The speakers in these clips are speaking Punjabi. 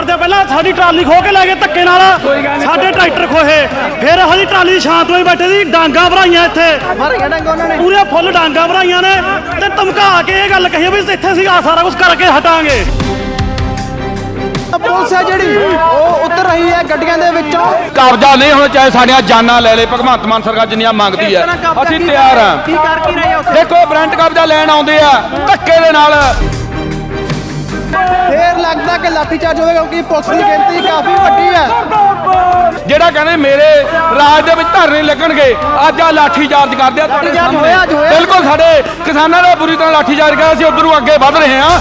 ਕਰਦੇ ਪਹਿਲਾਂ ਸਾਡੀ ਟਰਾਲੀ ਖੋ ਕੇ ਲੈ ਗਏ ਧੱਕੇ ਨਾਲ। ਸਾਡੇ ਟਰੈਕਟਰ ਖੋਹੇ। ਫਿਰ ਸਾਡੀ ਟਰਾਲੀ ਸ਼ਾਂਤ ਹੋਈ ਬੈਠੇ ਸੀ ਡਾਂਗਾ ਭਰਾਈਆਂ ਇੱਥੇ। ਮਾਰੀਆਂ ਡੰਗ ਉਹਨਾਂ ਨੇ। ਪੂਰੇ ਫੁੱਲ ਡਾਂਗਾ ਭਰਾਈਆਂ ਨੇ ਤੇ ਧਮਕਾ ਕੇ ਇਹ ਗੱਲ ਕਹੀ ਵੀ ਇੱਥੇ ਅਸੀਂ ਆਹ ਸਾਰਾ ਕੁਝ ਕਰਕੇ ਹਟਾਂਗੇ। ਪੁਲਿਸ ਹੈ ਜਿਹੜੀ ਉਹ ਉਤਰ ਰਹੀ ਹੈ ਗੱਡੀਆਂ ਦੇ ਵਿੱਚੋਂ। ਕਬਜ਼ਾ ਨਹੀਂ ਹੋਣਾ ਚਾਹੇ ਸਾਡੀਆਂ ਜਾਨਾਂ ਲੈ ਲੈ ਭਗਵੰਤ ਮਾਨ ਸਰਕਾਰ ਜਿੰਨੀਆਂ ਮੰਗਦੀ ਹੈ। ਅਸੀਂ ਤਿਆਰ ਹਾਂ। ਕੀ ਕਰ ਕੀ ਰਹੇ ਹੋ? ਉੱਥੇ? ਦੇਖੋ ਬ੍ਰੈਂਟ ਕਬਜ਼ਾ ਲੈਣ ਆਉਂਦੇ ਆ ਧੱਕੇ ਦੇ ਨਾਲ। ਫੇਰ ਲੱਗਦਾ ਕਿ ਲਾਠੀਚਾਰਜ ਹੋਵੇਗਾ ਕਿਉਂਕਿ ਪੁਲਿਸ ਦੀ ਗਿਣਤੀ ਕਾਫੀ ਵੱਡੀ ਹੈ। ਜਿਹੜਾ ਕਹਿੰਦੇ ਮੇਰੇ ਰਾਜ ਦੇ ਵਿੱਚ ਧਰਨੇ ਲੱਗਣਗੇ ਅੱਜ ਆ ਲਾਠੀ ਚਾਰਜ ਕਰਦੇ ਆ ਤੁਹਾਡੇ ਲਾਠੀਚਾਰਜ ਸਾਹਮਣੇ। ਬਿਲਕੁਲ ਸਾਡੇ ਕਿਸਾਨਾਂ ਦਾ ਬੁਰੀ ਤਰ੍ਹਾਂ ਲਾਠੀ ਚਾਰਜ ਕਰਿਆ ਅਸੀਂ ਉਧਰੋਂ ਅੱਗੇ ਵਧ ਰਹੇ ਹਾਂ।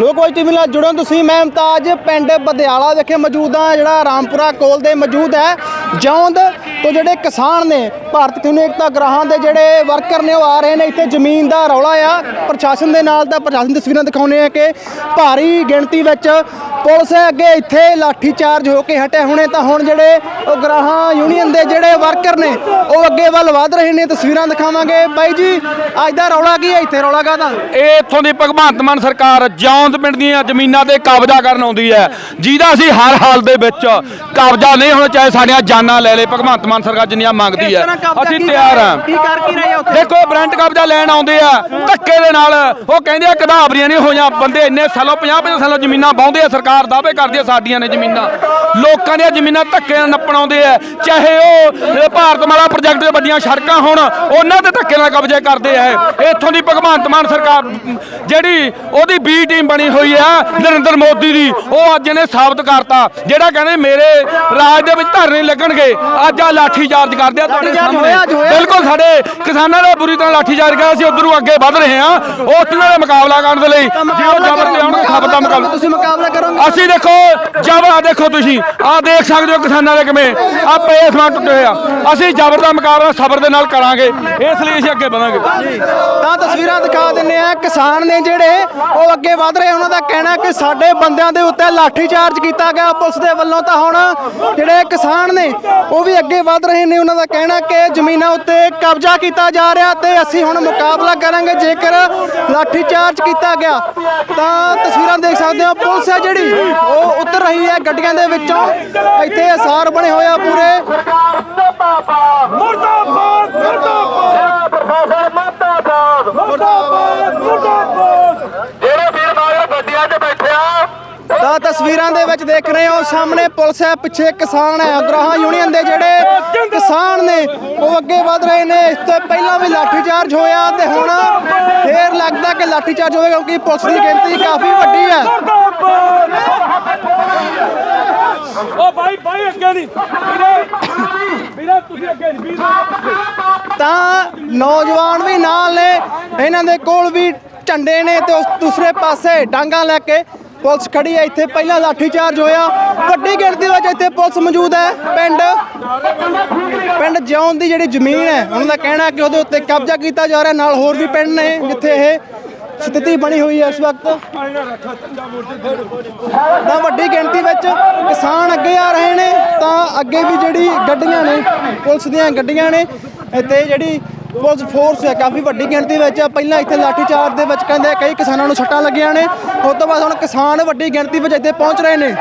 ਲੋਕਵਾਈ ਟੀਵੀ ਨਾਲ ਜੁੜੋ ਤੁਸੀਂ ਮੈਂ ਮੁਮਤਾਜ ਪਿੰਡ ਬਦਿਆਲਾ ਵਿਖੇ ਮੌਜੂਦ ਹਾਂ ਜਿਹੜਾ ਰਾਮਪੁਰਾ ਕੋਲ ਦੇ ਮੌਜੂਦ ਹੈ। ਜੌਂਦ ਤੋਂ ਜਿਹੜੇ ਕਿਸਾਨ ਨੇ ਭਾਰਤ ਕਿਸਾਨ ਏਕਤਾ ਗ੍ਰਾਹਾਂ ਦੇ ਜਿਹੜੇ ਵਰਕਰ ਨੇ ਉਹ ਆ ਰਹੇ ਨੇ, ਇੱਥੇ ਜ਼ਮੀਨ ਦਾ ਰੌਲਾ ਆ। ਪ੍ਰਸ਼ਾਸਨ ਦੇ ਨਾਲ ਤਾਂ ਪ੍ਰਸ਼ਾਸਨ ਤਸਵੀਰਾਂ ਦਿਖਾਉਂਦੇ ਆ ਕਿ ਭਾਰੀ ਗਿਣਤੀ ਵਿੱਚ ਪੁਲਿਸ ਅੱਗੇ ਇੱਥੇ ਲਾਠੀ ਚਾਰਜ ਹੋ ਕੇ ਹਟੇ ਹੁਣੇ ਤਾਂ ਹੁਣ ਜਿਹੜੇ ਉਹ ਗ੍ਰਾਹਾਂ ਯੂਨੀਅਨ ਦੇ ਜਿਹੜੇ ਵਰਕਰ ਨੇ, ਉਹ ਅੱਗੇ ਵੱਲ ਵਧ ਰਹੇ ਨੇ। ਤਸਵੀਰਾਂ ਦਿਖਾਵਾਂਗੇ। ਬਾਈ ਜੀ, ਅੱਜ ਦਾ ਰੌਲਾ ਕੀ ਹੈ ਇੱਥੇ ਰੌਲਾ ਕਾਹਦਾ? ਇਹ ਇੱਥੋਂ ਦੀ ਭਗਵੰਤ ਮਾਨ ਸਰਕਾਰ ਜੌਂਦ ਪਿੰਡ ਦੀਆਂ ਜ਼ਮੀਨਾਂ ਤੇ ਕਬਜ਼ਾ ਕਰਨ ਆਉਂਦੀ ਹੈ। ਜਿਹਦਾ ਅਸੀਂ ਹਰ ਹਾਲ ਦੇ ਵਿੱਚ ਕਬਜ਼ਾ ਨਹੀਂ ਹੋਣਾ ਚਾਹੇ ਸਾਡੀਆਂ ਜਾਨਾਂ ਲੈ ਲੈ। ਭਗਵੰਤ ਮਾਨ ਸਰਕਾਰ ਜਿੰਨੀਆਂ ਮੰਗਦੀ ਹੈ। ਅਸੀਂ ਤਿਆਰ ਹਾਂ। ਕੀ ਕਰ ਕੀ ਰਹੇ ਉੱਥੇ? ਦੇਖੋ ਬ੍ਰੈਂਟ ਕਬਜ਼ਾ ਲੈਣ ਆਉਂਦੇ ਆ ਧੱਕੇ ਦੇ ਨਾਲ। ਉਹ ਕਹਿੰਦੇ ਆ ਕਧਾਵਰੀਆਂ ਨਹੀਂ ਹੋਈਆਂ ਬੰਦੇ ਇੰਨੇ ਸਾਲੋਂ 50 50 ਸਾਲੋਂ ਜ਼ਮੀਨਾਂ ਬਾਉਂਦੇ ਆ ਸਰਕਾਰ ਦਾਅਵੇ ਕਰਦੀ ਆ ਸਾਡੀਆਂ ਨੇ ਜ਼ਮੀਨਾਂ। ਲੋਕਾਂ ਦੀਆਂ ਜ਼ਮੀਨਾਂ ਧੱਕੇ ਨਾਲ ਨੱਪਣ ਆਉਂਦੇ ਆ। ਚਾਹੇ ਉਹ ਇਹ ਭਾਰਤਮਾਲਾ ਪ੍ਰੋਜੈਕਟ ਦੇ ਵੱਡੀਆਂ ਸੜਕਾਂ ਹੋਣ ਉਹਨਾਂ ਤੇ ਧੱਕੇ ਨਾਲ ਕਬਜ਼ੇ ਕਰਦੇ ਆ। ਇੱਥੋਂ ਦੀ ਭਗਵੰਤ ਮਾਨ ਸਰਕਾਰ ਜਿਹੜੀ ਉਹਦੀ ਬੀ ਟੀਮ ਬਣੀ ਹੋਈ ਆ ਨਰਿੰਦਰ ਮੋਦੀ ਦੀ ਉਹ ਅੱਜ ਇਹਨੇ ਸਾਬਤ ਕਰਤਾ। ਜਿਹੜਾ ਕਹਿੰਦੇ ਮੇਰੇ ਰਾਜ ਦੇ ਵਿੱਚ ਧਰਨੇ ਲੱਗਣਗੇ ਅੱਜ ਆ ਲਾਠੀ ਚਾਰਜ ਕਰਦੇ ਆ ਤੁਹਾਡੇ ਸਾਹਮਣੇ। ਬਿਲਕੁਲ ਸਾਡੇ ਕਿਸਾਨਾਂ ਦਾ ਬੁਰੀ ਤਰ੍ਹਾਂ ਲਾਠੀ ਚਾਰਜ ਕਰਿਆ ਅਸੀਂ ਉਧਰੋਂ ਅੱਗੇ ਵਧ ਰਹੇ ਹਾਂ। ਉਸ ਨਾਲ ਦਾ ਮੁਕਾਬਲਾ ਕਰਨ ਦੇ ਲਈ ਜੇ ਉਹ ਜ਼ਬਰ ਤੇ ਆਉਣਗੇ ਸਭ ਦਾ ਮੁਕਾਬਲਾ। ਤੁਸੀਂ ਮੁਕਾਬਲਾ ਕਰੋਗੇ। ਅਸੀਂ ਦੇਖੋ ਜਬਰ ਦੇਖੋ ਤੁਸੀਂ ਆ ਦੇਖ ਸਕਦੇ ਹੋ ਕਿਸਾਨਾਂ ਦੇ ਕਿਵੇਂ ਆ ਪਏ ਸਮਾਨ ਟੁੱਟੇ ਹੋਏ ਆ। ਅਸੀਂ ਜਬਰ ਦਾ ਮੁਕਾਬਲਾ ਸਬਰ ਦੇ ਨਾਲ ਕਰਾਂਗੇ ਇਸ ਲਈ ਅਸੀਂ ਅੱਗੇ ਵਧਾਂਗੇ। ਤਾਂ ਤਸਵੀਰਾਂ ਦਿਖਾ ਦਿੰਨੇ ਆ ਕਿਸਾਨ ਨੇ ਜਿਹੜੇ ਉਹ ਅੱਗੇ ਵਧ ਰਹੇ ਉਹਨਾਂ ਦਾ ਕਹਿਣਾ ਕਿ ਸਾਡੇ ਬੰਦਿਆਂ ਦੇ ਉੱਤੇ ਲਾਠੀ ਚਾਰਜ ਕੀਤਾ ਗਿਆ ਪੁਲਿਸ ਦੇ ਵੱਲੋਂ। ਤਾਂ ਹੁਣ ਜਿਹੜੇ ਕਿਸਾਨ ਨੇ ਉਹ ਵੀ ਅੱਗੇ ਵਧ ਰਹੇ ਨੇ ਉਹਨਾਂ ਦਾ ਕਹਿਣਾ ਕਿ ਜ਼ਮੀਨਾਂ ਉੱਤੇ ਕਬਜ਼ਾ ਕੀਤਾ ਜਾ ਰਿਹਾ ਤੇ ਅਸੀਂ ਹੁਣ ਮੁਕਾਬਲਾ ਕਰਾਂਗੇ। ਜੇਕਰ ਲਾਠੀ ਚਾਰਜ ਕੀਤਾ ਗਿਆ, ਤਾਂ ਤਸਵੀਰਾਂ ਦੇਖ ਸਕਦੇ ਹੋ, ਪੁਲਿਸ ਹੈ ਜਿਹੜੀ, ਉਹ ਉਤਰ ਰਹੀ ਹੈ ਗੱਡੀਆਂ ਦੇ ਵਿੱਚੋਂ। ਇੱਥੇ ਅਸਾਰ ਬਣੇ ਹੋਏ ਆ ਪੂਰੇ। ਮੁਰਦਾਬਾਦ ਮੁਰਦਾਬਾਦ ਪ੍ਰਸ਼ਾਸਨ ਮੁਰਦਾਬਾਦ ਮੁਰਦਾਬਾਦ ਮੁਰਦਾਬਾਦ ਜਿਹੜੇ ਵੀਰ ਮਾਰੇ ਗੱਡੀਆਂ 'ਚ ਬੈਠੇ ਆ ਤਾਂ ਤਸਵੀਰਾਂ ਦੇ ਵਿੱਚ ਦੇਖ ਰਹੇ ਹੋ ਸਾਹਮਣੇ ਪੁਲਿਸ ਹੈ ਪਿੱਛੇ ਕਿਸਾਨ ਹੈ ਅਗਰਾਹਾਂ ਯੂਨੀਅਨ ਦੇ ਜਿਹੜੇ ਕਿਸਾਨ ਨੇ ਉਹ ਅੱਗੇ ਵਧ ਰਹੇ ਨੇ ਇਸ ਤੋਂ ਪਹਿਲਾਂ ਵੀ ਲਾਠੀਚਾਰਜ ਹੋਇਆ ਤੇ ਹੁਣ ਫੇਰ ਲੱਗਦਾ ਕਿ ਲਾਠੀਚਾਰਜ ਹੋਵੇਗਾ ਕਿਉਂਕਿ ਪੁਲਿਸ ਦੀ ਗਿਣਤੀ ਕਾਫੀ ਵੱਡੀ ਹੈ। ਓ ਭਾਈ ਭਾਈ ਅੱਗੇ ਨਹੀਂ। ਵੀਰੇ ਤੁਸੀਂ ਅੱਗੇ ਨਹੀਂ ਤਾਂ ਨੌਜਵਾਨ ਵੀ ਨਾਲ ਨੇ ਇਹਨਾਂ ਦੇ ਕੋਲ ਵੀ ਝੰਡੇ ਨੇ ਤੇ ਉਸ ਦੂਸਰੇ ਪਾਸੇ ਡਾਂਗਾ ਲੈ ਕੇ ਪੁਲਿਸ ਖੜੀ ਹੈ। ਇੱਥੇ ਪਹਿਲਾਂ ਲਾਠੀਚਾਰਜ ਹੋਇਆ। ਵੱਡੀ ਗਿਣਤੀ ਵਿੱਚ ਇੱਥੇ ਪੁਲਿਸ ਮੌਜੂਦ ਹੈ। ਪਿੰਡ ਪਿੰਡ ਜਿਉਣ ਦੀ ਜਿਹੜੀ ਜ਼ਮੀਨ ਹੈ, ਉਹਨਾਂ ਦਾ ਕਹਿਣਾ ਕਿ ਉਹਦੇ ਉੱਤੇ ਕਬਜ਼ਾ ਕੀਤਾ ਜਾ ਰਿਹਾ। ਨਾਲ ਹੋਰ ਵੀ ਪਿੰਡ ਨੇ, ਜਿੱਥੇ ਇਹ ਸਥਿਤੀ ਬਣੀ ਹੋਈ ਹੈ ਇਸ ਵਕਤ। ਤਾਂ ਵੱਡੀ ਗਿਣਤੀ ਵਿੱਚ ਕਿਸਾਨ ਅੱਗੇ ਆ ਰਹੇ ਨੇ। ਤਾਂ ਅੱਗੇ ਵੀ ਜਿਹੜੀ ਗੱਡੀਆਂ ਨੇ, ਪੁਲਿਸ ਦੀਆਂ ਗੱਡੀਆਂ ਨੇ, ਇੱਥੇ ਜਿਹੜੀ ਪੁਲਿਸ ਫੋਰਸ ਹੈ, ਕਾਫੀ ਵੱਡੀ ਗਿਣਤੀ ਵਿੱਚ ਪਹਿਲਾਂ ਇੱਥੇ ਲਾਠੀਚਾਰਜ ਦੇ ਵਿੱਚ ਕਹਿੰਦੇ ਕਈ ਕਿਸਾਨਾਂ ਨੂੰ ਸੱਟਾਂ ਲੱਗੀਆਂ ਨੇ। ਉਸ ਤੋਂ ਬਾਅਦ ਹੁਣ ਕਿਸਾਨ ਵੱਡੀ ਗਿਣਤੀ ਵਿੱਚ ਇੱਥੇ ਪਹੁੰਚ ਰਹੇ ਨੇ।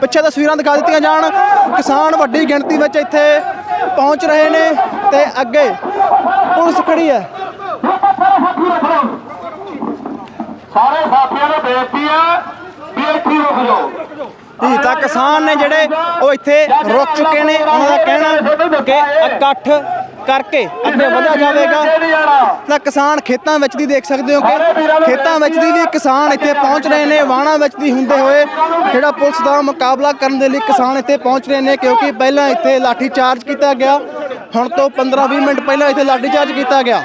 ਪਿੱਛੇ ਤਸਵੀਰਾਂ ਦਿਖਾ ਦਿੱਤੀਆਂ ਜਾਣ। ਕਿਸਾਨ ਵੱਡੀ ਗਿਣਤੀ ਵਿੱਚ ਇੱਥੇ ਪਹੁੰਚ ਰਹੇ ਨੇ ਤੇ ਅੱਗੇ ਪੁਲਿਸ ਖੜੀ ਹੈ। ਸਾਰੇ ਸਾਥੀਆਂ ਨੂੰ ਬੇਨਤੀ ਹੈ ਵੀ ਇੱਥੇ ਰੁਕ ਜਾਓ। ਜੀ ਤਾਂ ਕਿਸਾਨ ਨੇ ਜਿਹੜੇ ਉਹ ਇੱਥੇ ਰੁਕ ਚੁੱਕੇ ਨੇ ਉਹਨਾਂ ਦਾ ਕਹਿਣਾ ਕਿ ਇਕੱਠ ਕਰਕੇ ਅੱਗੇ ਵਧਿਆ ਜਾਵੇਗਾ। ਤਾਂ ਕਿਸਾਨ ਖੇਤਾਂ ਵਿੱਚ ਦੀ ਦੇਖ ਸਕਦੇ ਹੋ ਕਿ ਖੇਤਾਂ ਵਿੱਚ ਦੀ ਵੀ ਕਿਸਾਨ ਇੱਥੇ ਪਹੁੰਚ ਰਹੇ ਨੇ ਵਾਣਾ ਵਿੱਚ ਦੀ ਹੁੰਦੇ ਹੋਏ ਜਿਹੜਾ ਪੁਲਿਸ ਦਾ ਮੁਕਾਬਲਾ ਕਰਨ ਦੇ ਲਈ ਕਿਸਾਨ ਇੱਥੇ ਪਹੁੰਚ ਰਹੇ ਨੇ ਕਿਉਂਕਿ ਪਹਿਲਾਂ ਇੱਥੇ ਲਾਠੀ ਚਾਰਜ ਕੀਤਾ ਗਿਆ। ਹੁਣ ਤੋਂ 15-20 ਮਿੰਟ ਪਹਿਲਾਂ ਇੱਥੇ ਲਾਠੀ ਚਾਰਜ ਕੀਤਾ ਗਿਆ।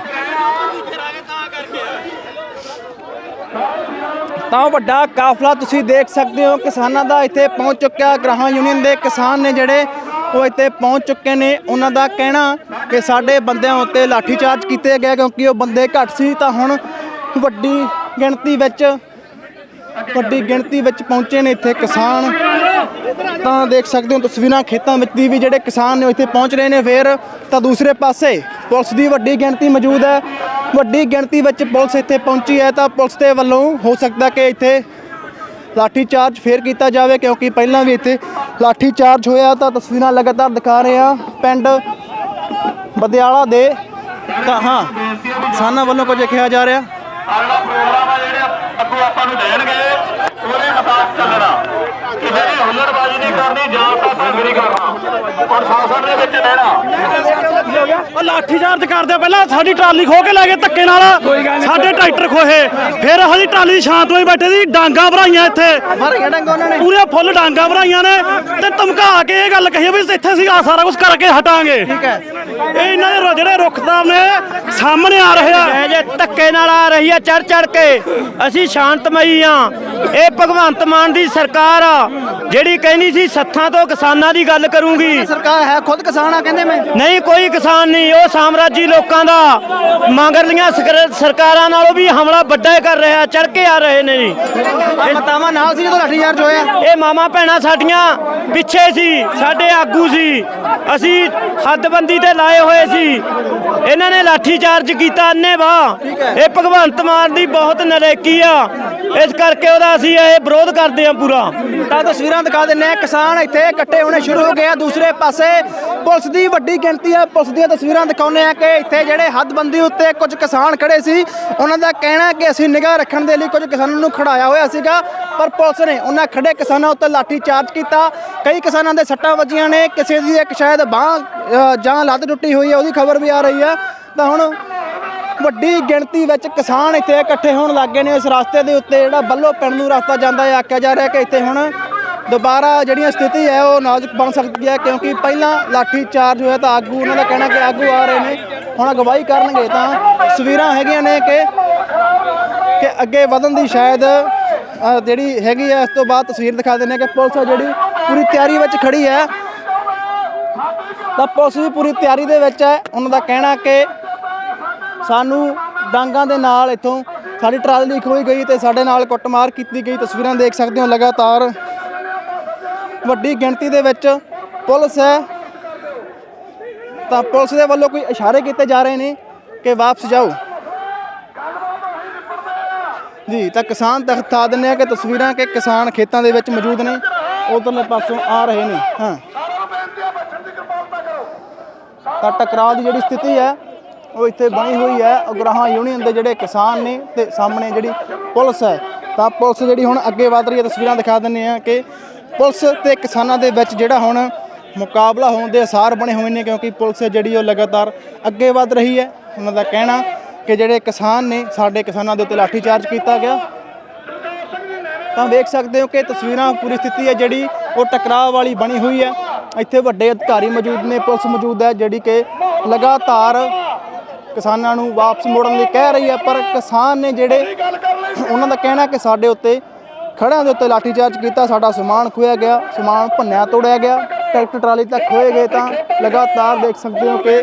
ਤਾਂ ਵੱਡਾ ਕਾਫਲਾ ਤੁਸੀਂ ਦੇਖ ਸਕਦੇ ਹੋ, ਕਿਸਾਨਾਂ ਦਾ ਇੱਥੇ ਪਹੁੰਚ ਚੁੱਕਿਆ। ਗ੍ਰਾਹਾਂ ਯੂਨੀਅਨ ਦੇ ਕਿਸਾਨ ਨੇ ਜਿਹੜੇ ਉਹ ਇੱਥੇ ਪਹੁੰਚ ਚੁੱਕੇ ਨੇ। ਉਹਨਾਂ ਦਾ ਕਹਿਣਾ ਕਿ ਸਾਡੇ ਬੰਦਿਆਂ ਉੱਤੇ ਲਾਠੀਚਾਰਜ ਕੀਤੇ ਗਏ, ਕਿਉਂਕਿ ਉਹ ਬੰਦੇ ਘੱਟ ਸੀ। ਤਾਂ ਹੁਣ ਵੱਡੀ ਗਿਣਤੀ ਵਿੱਚ, ਵੱਡੀ ਗਿਣਤੀ ਵਿੱਚ ਪਹੁੰਚੇ ਨੇ ਇੱਥੇ ਕਿਸਾਨ। ਤਾਂ ਦੇਖ ਸਕਦੇ ਹੋ ਤਸਵੀਰਾਂ ਖੇਤਾਂ ਵਿੱਚ ਦੀ ਵੀ ਜਿਹੜੇ ਕਿਸਾਨ ਨੇ ਉਹ ਇੱਥੇ ਪਹੁੰਚ ਰਹੇ ਨੇ। ਫੇਰ ਤਾਂ ਦੂਸਰੇ ਪਾਸੇ ਪੁਲਿਸ ਦੀ ਵੱਡੀ ਗਿਣਤੀ ਮੌਜੂਦ ਹੈ। ਵੱਡੀ ਗਿਣਤੀ ਵਿੱਚ ਪੁਲਿਸ ਇੱਥੇ ਪਹੁੰਚੀ ਹੈ ਤਾਂ ਪੁਲਿਸ ਦੇ ਵੱਲੋਂ ਹੋ ਸਕਦਾ ਕਿ ਇੱਥੇ ਲਾਠੀ ਚਾਰਜ ਫੇਰ ਕੀਤਾ ਜਾਵੇ, ਕਿਉਂਕਿ ਪਹਿਲਾਂ ਵੀ ਇੱਥੇ ਲਾਠੀ ਚਾਰਜ ਹੋਇਆ ਤਾਂ ਤਸਵੀਰਾਂ ਲਗਾਤਾਰ ਦਿਖਾ ਰਹੇ ਆ ਪਿੰਡ ਬਦਿਆਲਾ ਦੇ ਤਾਂ ਹਾਂ ਕਿਸਾਨਾਂ ਵੱਲੋਂ ਕੁਝ ਕਿਹਾ ਜਾ ਰਿਹਾ। ਅਗਲਾ ਪ੍ਰੋਗਰਾਮ ਆ ਜਿਹੜੇ ਅੱਗੋਂ ਆਪਾਂ ਨੂੰ ਦੇਣਗੇ, ਉਹਦੇ ਮੁਤਾਬਕ ਚੱਲਣਾ। ਕਿਸੇ ਦੀ ਹੁੱਲੜਬਾਜ਼ੀ ਨਹੀਂ ਕਰਨੀ, ਜਾਂ ਤਾਂ ਤੰਗ ਨਹੀਂ ਕਰਨਾ। ਪ੍ਰਸ਼ਾਸਨ ਦੇ ਵਿੱਚ ਰਹਿਣਾ ਉਹ ਲਾਠੀ ਚਾਰਜ ਕਰਦੇ ਪਹਿਲਾਂ। ਸਾਡੀ ਟਰਾਲੀ ਖੋ ਕੇ ਲੈ ਗਏ ਧੱਕੇ ਨਾਲ। ਸਾਡੇ ਟਰੈਕਟਰ ਖੋਹੇ। ਫਿਰ ਅਸੀਂ ਟਰਾਲੀ ਦੀ ਛਾਂ ਤੋਂ ਹੀ ਬੈਠੇ ਸੀ। ਡਾਂਗਾ ਭਰਾਈਆਂ ਇੱਥੇ। ਮਾਰੇ ਡੰਗ ਉਹਨਾਂ ਨੇ। ਪੂਰੇ ਫੁੱਲ ਡਾਂਗਾ ਭਰਾਈਆਂ ਨੇ। ਤੇ ਧਮਕਾ ਕੇ ਇਹ ਗੱਲ ਕਹੀ ਵੀ ਇੱਥੇ ਸੀ ਆ ਸਾਰਾ ਕੁਝ ਕਰਕੇ ਹਟਾਂਗੇ। ਠੀਕ ਹੈ। ਇਹ ਇਹਨਾਂ ਦੇ ਰੋ- ਜਿਹੜੇ ਰੁੱਖਦਾਰ ਨੇ ਸਾਹਮਣੇ ਆ ਰਹੇ ਇਹ ਜੇ ਧੱਕੇ ਨਾਲ ਆ ਰਹੀ ਆ ਚੜ ਚੜ ਕੇ। ਅਸੀਂ ਸ਼ਾਂਤਮਈ ਆ। ਇਹ ਭਗਵੰਤ ਮਾਨ ਦੀ ਸਰਕਾਰ ਆ ਜਿਹੜੀ ਕਹਿੰਦੀ ਸੀ ਸੱਥਾਂ ਤੋਂ ਕਿਸਾਨਾਂ ਦੀ ਗੱਲ ਕਰੂੰਗੀ। ਸਰਕਾਰ ਹੈ ਖੁਦ ਕਿਸਾਨ ਆ ਕਹਿੰਦੇ ਮੈਂ। ਨਹੀਂ ਕੋਈ ਕਿਸਾਨ ਨਹੀਂ ਉਹ ਸਾਮਰਾਜੀ ਲੋਕਾਂ ਦਾ। ਮਗਰਲੀਆਂ ਸਕਰ- ਸਰਕਾਰਾਂ ਨਾਲੋਂ ਵੀ ਹਮਲਾ ਵੱਡਾ ਕਰ ਰਿਹਾ ਚੜ ਕੇ ਆ ਰਹੇ ਨੇ ਜੀ। ਮਤਾਵਾ ਨਾਲ ਸੀ ਜਦੋਂ ਲਾਠੀ ਚਾਰਜ ਹੋਇਆ। ਇਹ ਮਾਮਾ ਭੈਣਾਂ ਸਾਡੀਆਂ। ਪਿੱਛੇ ਸੀ, ਸਾਡੇ ਆਗੂ ਸੀ। ਅਸੀਂ ਹੱਦਬੰਦੀ ਤੇ ਲਾਏ ਹੋਏ ਸੀ। ਇਹਨਾਂ ਨੇ ਲਾਠੀ ਚਾਰਜ ਕੀਤਾ ਅੰਨੇ ਵਾ ਇਹ ਭਗਵੰਤ ਮਾਨ ਦੀ ਬਹੁਤ ਨਰੇਕੀ ਆ। ਇਸ ਕਰਕੇ ਉਹਦਾ ਅਸੀਂ ਇਹ ਵਿਰੋਧ ਕਰਦੇ ਆ ਪੂਰਾ। ਤਾਂ ਤਸਵੀਰਾਂ ਦਿਖਾ ਦਿੰਨੇ ਆ ਕਿਸਾਨ ਇੱਥੇ ਇਕੱਠੇ ਹੋਣੇ ਸ਼ੁਰੂ ਹੋ ਗਏ ਆ। ਦੂਸਰੇ ਪਾਸੇ ਪੁਲਿਸ ਦੀ ਵੱਡੀ ਗਿਣਤੀ ਆ ਪੁਲਿਸ ਦੀਆਂ ਤਸਵੀਰਾਂ ਦਿਖਾਉਂਦੇ ਆ ਕਿ ਇੱਥੇ ਜਿਹੜੇ ਹੱਦਬੰਦੀ ਉੱਤੇ ਕੁਝ ਕਿਸਾਨ ਖੜੇ ਸੀ। ਉਹਨਾਂ ਦਾ ਕਹਿਣਾ ਕਿ ਅਸੀਂ ਨਿਗਾਹ ਰੱਖਣ ਦੇ ਲਈ ਕੁਝ ਕਿਸਾਨਾਂ ਨੂੰ ਖੜਾਇਆ ਹੋਇਆ ਸੀਗਾ। ਪਰ ਪੁਲਿਸ ਨੇ ਉਹਨਾਂ ਖੜੇ ਕਿਸਾਨਾਂ ਉੱਤੇ ਲਾਠੀ ਚਾਰਜ ਕੀਤਾ। ਕਈ ਕਿਸਾਨਾਂ ਦੇ ਸੱਟਾਂ ਵੱਜੀਆਂ ਨੇ, ਕਿਸੇ ਦੀ ਇੱਕ ਸ਼ਾਇਦ ਬਾਹ ਜਾਂ ਲੱਤ ਟੁੱਟੀ ਹੋਈ ਹੈ, ਉਹਦੀ ਖਬਰ ਵੀ ਆ ਰਹੀ ਹੈ। ਤਾਂ ਹੁਣ ਵੱਡੀ ਗਿਣਤੀ ਵਿੱਚ ਕਿਸਾਨ ਇੱਥੇ ਇਕੱਠੇ ਹੋਣ ਲੱਗੇ ਨੇ। ਇਸ ਰਸਤੇ ਦੇ ਉੱਤੇ ਜਿਹੜਾ ਬੱਲੋ ਪਿੰਡ ਨੂੰ ਰਸਤਾ ਜਾਂਦਾ ਹੈ, ਆਖਿਆ ਜਾ ਰਿਹਾ ਕਿ ਇੱਥੇ ਹੁਣ ਦੁਬਾਰਾ ਜਿਹੜੀਆਂ ਸਥਿਤੀ ਹੈ, ਉਹ ਨਾਜ਼ੁਕ ਬਣ ਸਕਦੀ ਹੈ, ਕਿਉਂਕਿ ਪਹਿਲਾਂ ਲਾਠੀ ਚਾਰਜ ਹੋਇਆ ਤਾਂ ਆਗੂ, ਉਹਨਾਂ ਦਾ ਕਹਿਣਾ ਕਿ ਆਗੂ ਆ ਰਹੇ ਨੇ। ਹੁਣ ਅਗਵਾਈ ਕਰਨਗੇ ਤਾਂ ਤਸਵੀਰਾਂ ਹੈਗੀਆਂ ਨੇ ਕਿ ਕਿ ਅੱਗੇ ਵਧਣ ਦੀ ਸ਼ਾਇਦ ਜਿਹੜੀ ਹੈਗੀ ਹੈ ਇਸ ਤੋਂ ਬਾਅਦ ਤਸਵੀਰ ਦਿਖਾ ਦਿੰਦੇ ਹਾਂ ਕਿ ਪੁਲਿਸ ਆ ਜਿਹੜੀ ਪੂਰੀ ਤਿਆਰੀ ਵਿੱਚ ਖੜੀ ਹੈ। ਤਾਂ ਪੁਲਿਸ ਵੀ ਪੂਰੀ ਤਿਆਰੀ ਦੇ ਵਿੱਚ ਹੈ। ਉਹਨਾਂ ਦਾ ਕਹਿਣਾ ਕਿ ਸਾਨੂੰ ਡਾਂਗਾਂ ਦੇ ਨਾਲ ਇੱਥੋਂ ਸਾਡੀ ਟਰਾਲੀ ਖੋਈ ਗਈ ਤੇ ਸਾਡੇ ਨਾਲ ਕੁੱਟਮਾਰ ਕੀਤੀ ਗਈ। ਤਸਵੀਰਾਂ ਦੇਖ ਸਕਦੇ ਹੋ ਲਗਾਤਾਰ। ਵੱਡੀ ਗਿਣਤੀ ਦੇ ਵਿੱਚ ਪੁਲਿਸ ਹੈ। ਤਾਂ ਪੁਲਿਸ ਦੇ ਵੱਲੋਂ ਕੋਈ ਇਸ਼ਾਰੇ ਕੀਤੇ ਜਾ ਰਹੇ ਨੇ ਕਿ ਵਾਪਸ ਜਾਓ। ਜੀ, ਤਾਂ ਕਿਸਾਨ ਦਿਖਾ ਦਿੰਦੇ ਆ ਕਿ ਤਸਵੀਰਾਂ ਕਿ ਕਿਸਾਨ ਖੇਤਾਂ ਦੇ ਵਿੱਚ ਮੌਜੂਦ ਨੇ, ਉਧਰਲੇ ਪਾਸੋਂ ਆ ਰਹੇ ਨੇ, ਹਾਂ। ਤਾਂ ਟਕਰਾਅ ਦੀ ਜਿਹੜੀ ਸਥਿਤੀ ਹੈ, ਉਹ ਇੱਥੇ ਬਣੀ ਹੋਈ ਹੈ। ਉਗਰਾਹਾਂ ਯੂਨੀਅਨ ਦੇ ਜਿਹੜੇ ਕਿਸਾਨ ਨੇ ਤੇ ਸਾਹਮਣੇ ਜਿਹੜੀ ਪੁਲਿਸ ਹੈ, ਤਾਂ ਪੁਲਿਸ ਜਿਹੜੀ ਹੁਣ ਅੱਗੇ ਵਧ ਰਹੀ ਹੈ, ਤਸਵੀਰਾਂ ਦਿਖਾ ਦਿੰਦੇ ਆ ਕਿ ਪੁਲਿਸ ਤੇ ਕਿਸਾਨਾਂ ਦੇ ਵਿੱਚ ਜਿਹੜਾ ਹੁਣ ਮੁਕਾਬਲਾ ਹੋਣ ਦੇ ਅਸਾਰ ਬਣੇ ਹੋਏ ਨੇ, ਕਿਉਂਕਿ ਪੁਲਿਸ ਹੈ ਜਿਹੜੀ ਉਹ ਲਗਾਤਾਰ ਅੱਗੇ ਵਧ ਰਹੀ ਹੈ। ਉਹਨਾਂ ਦਾ ਕਹਿਣਾ ਕਿ ਜਿਹੜੇ ਕਿਸਾਨ ਨੇ, ਸਾਡੇ ਕਿਸਾਨਾਂ ਦੇ ਉੱਤੇ ਲਾਠੀਚਾਰਜ ਕੀਤਾ ਗਿਆ। ਤਾਂ ਵੇਖ ਸਕਦੇ ਹੋ ਕਿ ਤਸਵੀਰਾਂ ਪੂਰੀ ਸਥਿਤੀ ਹੈ ਜਿਹੜੀ, ਉਹ ਟਕਰਾਅ ਵਾਲੀ ਬਣੀ ਹੋਈ ਹੈ। ਇੱਥੇ ਵੱਡੇ ਅਧਿਕਾਰੀ ਮੌਜੂਦ ਨੇ, ਪੁਲਿਸ ਮੌਜੂਦ ਹੈ, ਜਿਹੜੀ ਕਿ ਲਗਾਤਾਰ ਕਿਸਾਨਾਂ ਨੂੰ ਵਾਪਸ ਮੋੜਨ ਲਈ ਕਹਿ ਰਹੀ ਹੈ। ਪਰ ਕਿਸਾਨ ਨੇ ਜਿਹੜੇ, ਉਹਨਾਂ ਦਾ ਕਹਿਣਾ ਕਿ ਸਾਡੇ ਉੱਤੇ ਖੜਿਆਂ ਦੇ ਉੱਤੇ ਲਾਠੀਚਾਰਜ ਕੀਤਾ, ਸਾਡਾ ਸਮਾਨ ਖੋਇਆ ਗਿਆ, ਸਮਾਨ ਭੰਨਿਆ, ਤੋੜਿਆ ਗਿਆ। ਟਰੈਕਟਰ ਟਰਾਲੀ ਤੱਕ ਖੋਏ ਗਏ ਤਾਂ ਲਗਾਤਾਰ ਦੇਖ ਸਕਦੇ ਹੋ ਕਿ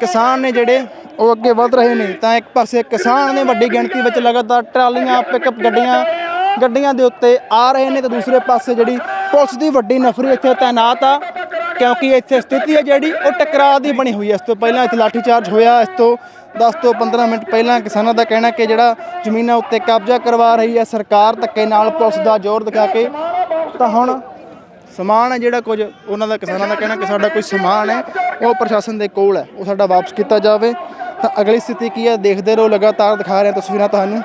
ਕਿਸਾਨ ਨੇ ਜਿਹੜੇ ਉਹ ਅੱਗੇ ਵਧ ਰਹੇ ਨੇ, ਤਾਂ ਇੱਕ ਪਾਸੇ ਕਿਸਾਨ ਨੇ ਵੱਡੀ ਗਿਣਤੀ ਵਿੱਚ ਲਗਾਤਾਰ ਟਰਾਲੀਆਂ ਪਿਕਅਪ ਗੱਡੀਆਂ ਗੱਡੀਆਂ ਦੇ ਉੱਤੇ ਆ ਰਹੇ ਨੇ ਤੇ ਦੂਸਰੇ ਪਾਸੇ ਜਿਹੜੀ ਪੁਲਿਸ ਦੀ ਵੱਡੀ ਨਫਰੀ ਇੱਥੇ ਤਾਇਨਾਤ ਆ, ਕਿਉਂਕਿ ਇੱਥੇ ਸਥਿਤੀ ਹੈ ਜਿਹੜੀ ਉਹ ਟਕਰਾਅ ਦੀ ਬਣੀ ਹੋਈ ਹੈ। ਇਸ ਤੋਂ ਪਹਿਲਾਂ ਇੱਥੇ ਲਾਠੀਚਾਰਜ ਹੋਇਆ, ਇਸ ਤੋਂ 10 ਤੋਂ 15 ਮਿੰਟ ਪਹਿਲਾਂ ਕਿਸਾਨਾਂ ਦਾ ਕਹਿਣਾ ਕਿ ਜਿਹੜਾ ਜ਼ਮੀਨਾਂ ਉੱਤੇ ਕਬਜ਼ਾ ਕਰਵਾ ਰਹੀ ਹੈ, ਸਰਕਾਰ ਧੱਕੇ ਨਾਲ ਪੁਲਿਸ ਦਾ ਜ਼ੋਰ ਦਿਖਾ ਕੇ ਤਾਂ ਹੁਣ ਸਮਾਨ ਹੈ ਜਿਹੜਾ ਕੁਝ ਉਹਨਾਂ ਦਾ ਕਿਸਾਨਾਂ ਦਾ ਕਹਿਣਾ ਕਿ ਸਾਡਾ ਕੋਈ ਸਮਾਨ ਹੈ, ਉਹ ਪ੍ਰਸ਼ਾਸਨ ਦੇ ਕੋਲ ਹੈ, ਉਹ ਸਾਡਾ ਵਾਪਸ ਕੀਤਾ ਜਾਵੇ। ਤਾਂ ਅਗਲੀ ਸਥਿਤੀ ਕੀ ਹੈ? ਦੇਖਦੇ ਰਹੋ, ਲਗਾਤਾਰ ਦਿਖਾ ਰਹੇ ਹਾਂ ਤਸਵੀਰਾਂ ਤੁਹਾਨੂੰ।